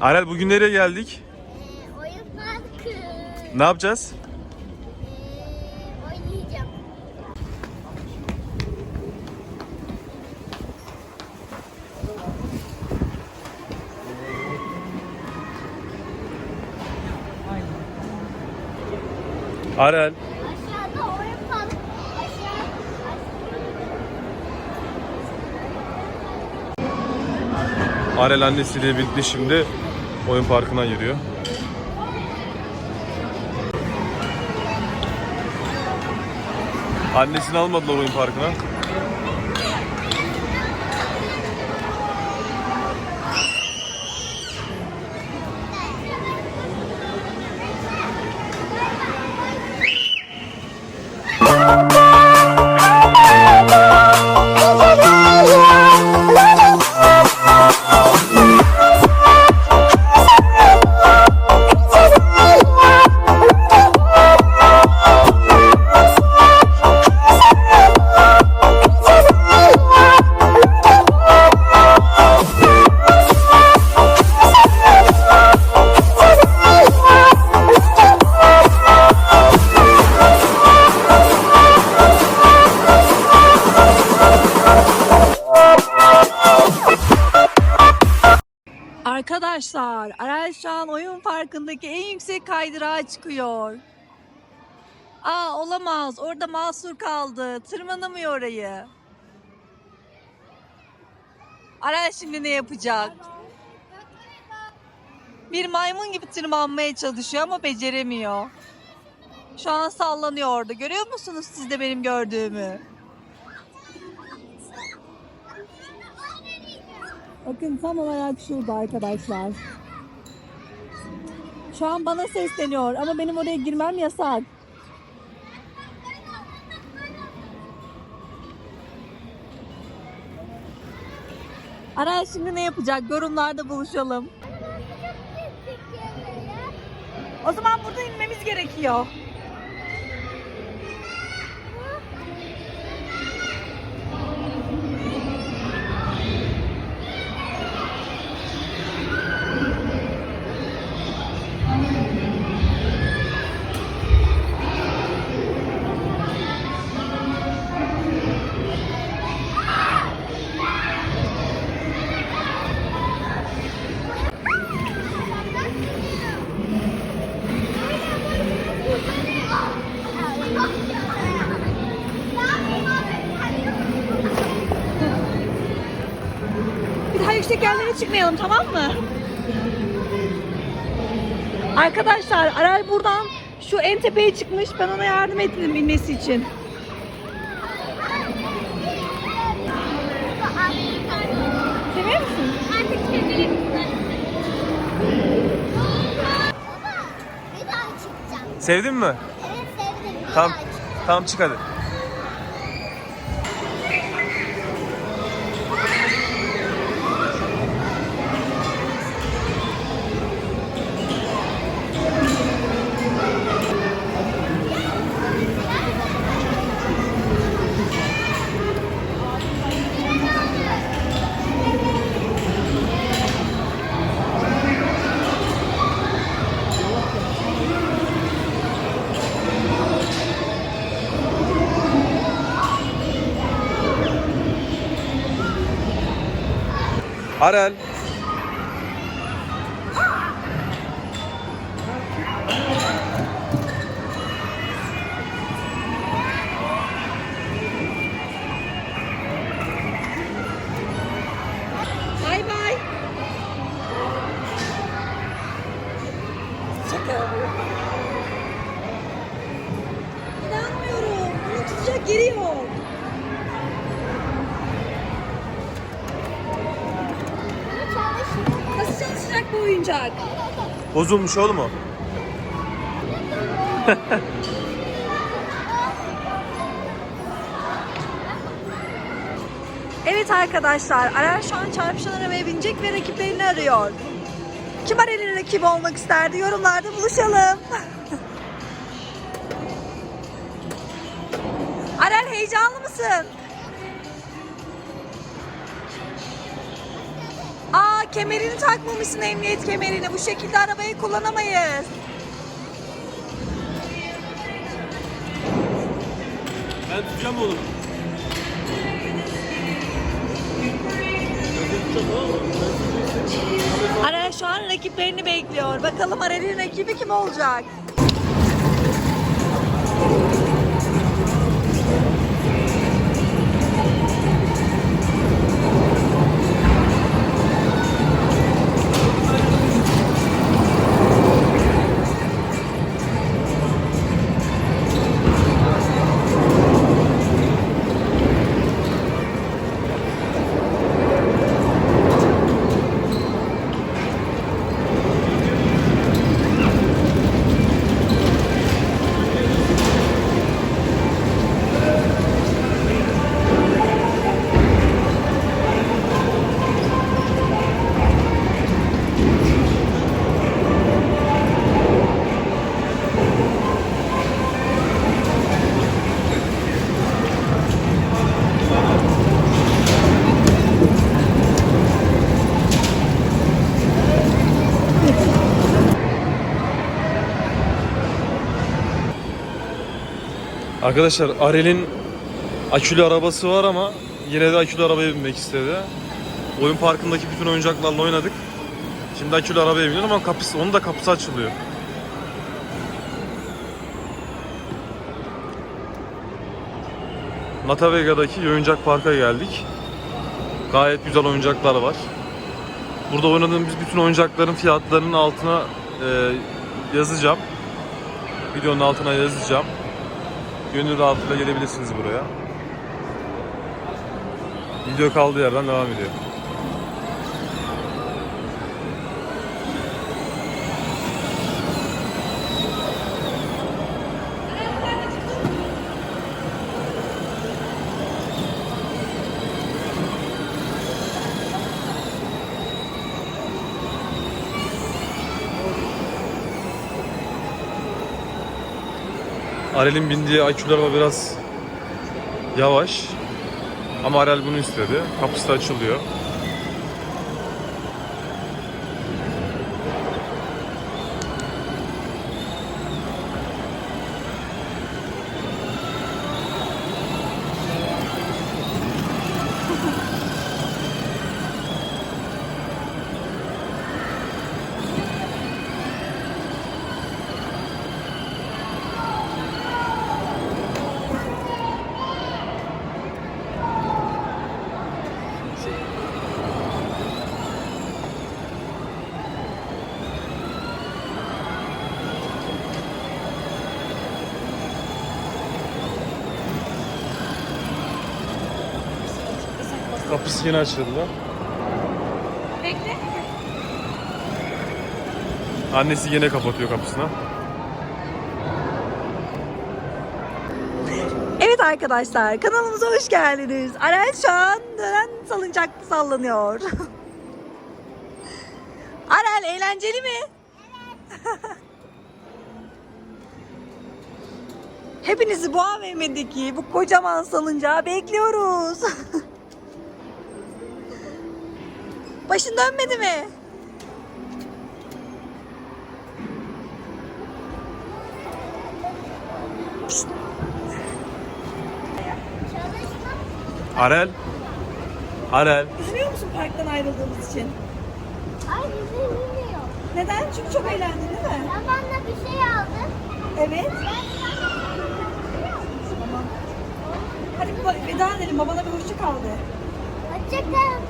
Arel bugün nereye geldik? Ee, oyun parkı. Ne yapacağız? Ee, oynayacağım. Arel. Aşağıda oyun parkı. Aşağı. Arel annesiyle birlikte şimdi oyun parkına giriyor. Annesini almadılar oyun parkına. Yüksek kaydırağa çıkıyor. Aa olamaz. Orada mahsur kaldı. Tırmanamıyor orayı. Aral şimdi ne yapacak? Bir maymun gibi tırmanmaya çalışıyor ama beceremiyor. Şu an sallanıyor orada. Görüyor musunuz siz de benim gördüğümü? Bakın tam olarak şurada arkadaşlar. Şu an bana sesleniyor ama benim oraya girmem yasak. Aral şimdi ne yapacak? Yorumlarda buluşalım. O zaman burada inmemiz gerekiyor. Çıkmayalım tamam mı? Arkadaşlar Aral buradan şu en tepeye çıkmış. Ben ona yardım ettim inmesi için. Seviyor musun? Baba, bir daha çıkacağım. Sevdin mi? Evet sevdim. Tamam. Tamam çık hadi. Arel. Bay bay. İnanmıyorum. Bunu tutacak yeri yok. Bu oyuncak? Bozulmuş oğlum o. Evet arkadaşlar, Aral şu an çarpışan arabaya binecek ve rakiplerini arıyor. Kim Aral'in rakibi olmak isterdi? Yorumlarda buluşalım. Aral heyecanlı mısın? Kemerini takmamışsın emniyet kemerini. Bu şekilde arabayı kullanamayız. Ben tutacağım oğlum. Arel şu an rakiplerini bekliyor. Bakalım Arel'in rakibi kim olacak? Arkadaşlar Arel'in akülü arabası var ama yine de akülü arabaya binmek istedi. Oyun parkındaki bütün oyuncaklarla oynadık. Şimdi akülü arabaya biniyor ama kapısı, onun da kapısı açılıyor. Natavega'daki oyuncak parka geldik. Gayet güzel oyuncaklar var. Burada oynadığımız bütün oyuncakların fiyatlarının altına e, yazacağım. Videonun altına yazacağım. Gönül rahatlığıyla gelebilirsiniz buraya. Video kaldığı yerden devam ediyor. Arel'in bindiği akülü araba biraz yavaş. Ama Arel bunu istedi. Kapısı açılıyor. Kapısı yine açıldı. Bekle. Annesi yine kapatıyor kapısını. Evet arkadaşlar kanalımıza hoş geldiniz. Arel şu an dönen salıncakta sallanıyor. Arel eğlenceli mi? Hepinizi bu AVM'deki bu kocaman salıncağa bekliyoruz. Başın dönmedi mi? Çalışma. Arel. Arel. Üzülüyor musun parktan ayrıldığımız için? Ay üzülmüyor. Neden? Çünkü çok eğlendin değil mi? Sen bana bir şey aldın. Evet. Ben sana bir şey aldım. Hadi baba- veda edelim. Babana bir hoşça kal de. Hoşçakal.